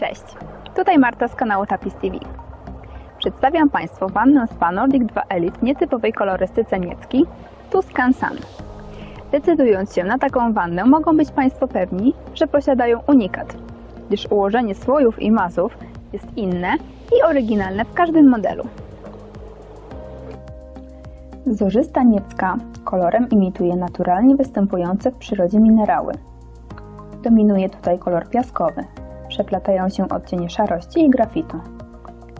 Cześć, tutaj Marta z kanału Tapis TV. Przedstawiam Państwu wannę Spa Nordic 2 Elite w nietypowej kolorystyce niemieckiej Tuscan Sun. Decydując się na taką wannę, mogą być Państwo pewni, że posiadają unikat, gdyż ułożenie słojów i mazów jest inne i oryginalne w każdym modelu. Zorzysta niebieska kolorem imituje naturalnie występujące w przyrodzie minerały. Dominuje tutaj kolor piaskowy. Przeplatają się odcienie szarości i grafitu.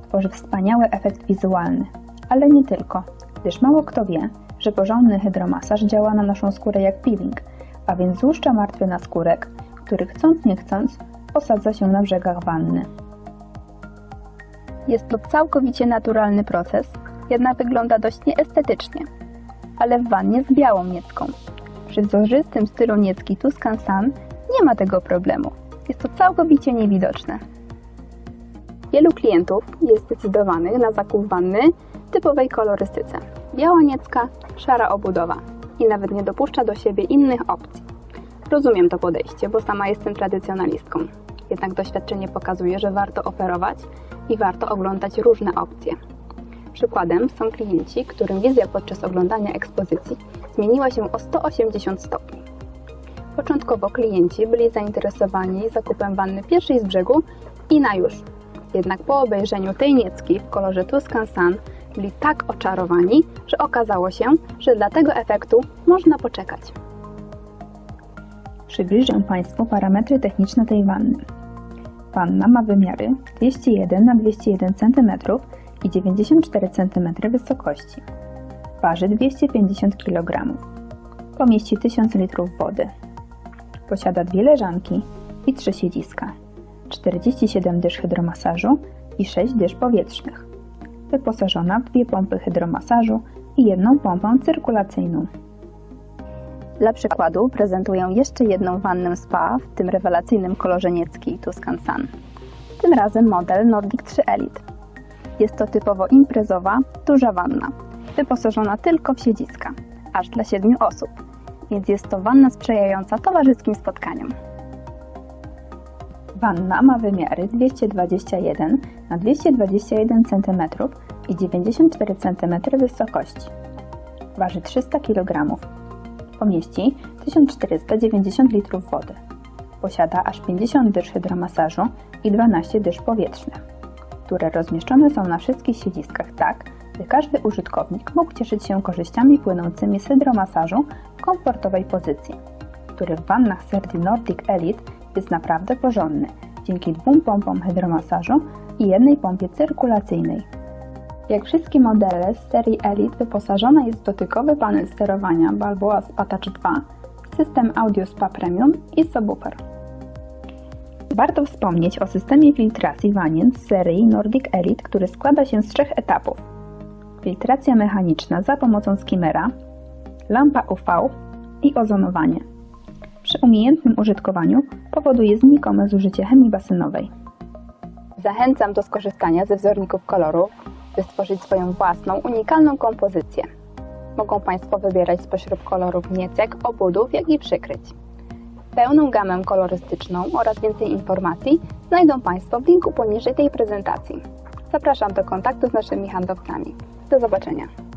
Tworzy wspaniały efekt wizualny, ale nie tylko, gdyż mało kto wie, że porządny hydromasaż działa na naszą skórę jak peeling, a więc złuszcza martwy naskórek, który chcąc nie chcąc osadza się na brzegach wanny. Jest to całkowicie naturalny proces, jednak wygląda dość nieestetycznie, ale w wannie z białą niecką. Przy wzorzystym stylu niecki Tuscan Sun nie ma tego problemu. To całkowicie niewidoczne. Wielu klientów jest zdecydowanych na zakup wanny typowej kolorystyce. Biała niecka, szara obudowa i nawet nie dopuszcza do siebie innych opcji. Rozumiem to podejście, bo sama jestem tradycjonalistką. Jednak doświadczenie pokazuje, że warto oferować i warto oglądać różne opcje. Przykładem są klienci, którym wizja podczas oglądania ekspozycji zmieniła się o 180 stopni. Początkowo klienci byli zainteresowani zakupem wanny pierwszej z brzegu i na już. Jednak po obejrzeniu tej niecki w kolorze Tuscan Sun byli tak oczarowani, że okazało się, że dla tego efektu można poczekać. Przybliżę Państwu parametry techniczne tej wanny. Wanna ma wymiary 201 na 201 cm i 94 cm wysokości. Waży 250 kg. Pomieści 1000 litrów wody. Posiada dwie leżanki i trzy siedziska, 47 dysz hydromasażu i 6 dysz powietrznych. Wyposażona w dwie pompy hydromasażu i jedną pompę cyrkulacyjną. Dla przykładu prezentuję jeszcze jedną wannę spa w tym rewelacyjnym kolorze niecki Tuscan Sun. Tym razem model Nordic 3 Elite. Jest to typowo imprezowa, duża wanna, wyposażona tylko w siedziska, aż dla 7 osób, więc jest to wanna sprzyjająca towarzyskim spotkaniom. Wanna ma wymiary 221 na 221 cm i 94 cm wysokości. Waży 300 kg. Pomieści 1490 litrów wody. Posiada aż 50 dysz hydromasażu i 12 dysz powietrznych, które rozmieszczone są na wszystkich siedziskach tak, by każdy użytkownik mógł cieszyć się korzyściami płynącymi z hydromasażu komfortowej pozycji, który w wannach serii Nordic Elite jest naprawdę porządny dzięki dwóm pompom hydromasażu i jednej pompie cyrkulacyjnej. Jak wszystkie modele z serii Elite wyposażona jest w dotykowy panel sterowania Balboa Spa Touch 2, system Audio Spa Premium i subwoofer. Warto wspomnieć o systemie filtracji wanien z serii Nordic Elite, który składa się z trzech etapów. Filtracja mechaniczna za pomocą skimmera, lampa UV i ozonowanie. Przy umiejętnym użytkowaniu powoduje znikome zużycie chemii basenowej. Zachęcam do skorzystania ze wzorników kolorów, by stworzyć swoją własną, unikalną kompozycję. Mogą Państwo wybierać spośród kolorów niecek, obudów, jak i przykryć. Pełną gamę kolorystyczną oraz więcej informacji znajdą Państwo w linku poniżej tej prezentacji. Zapraszam do kontaktu z naszymi handlowcami. Do zobaczenia.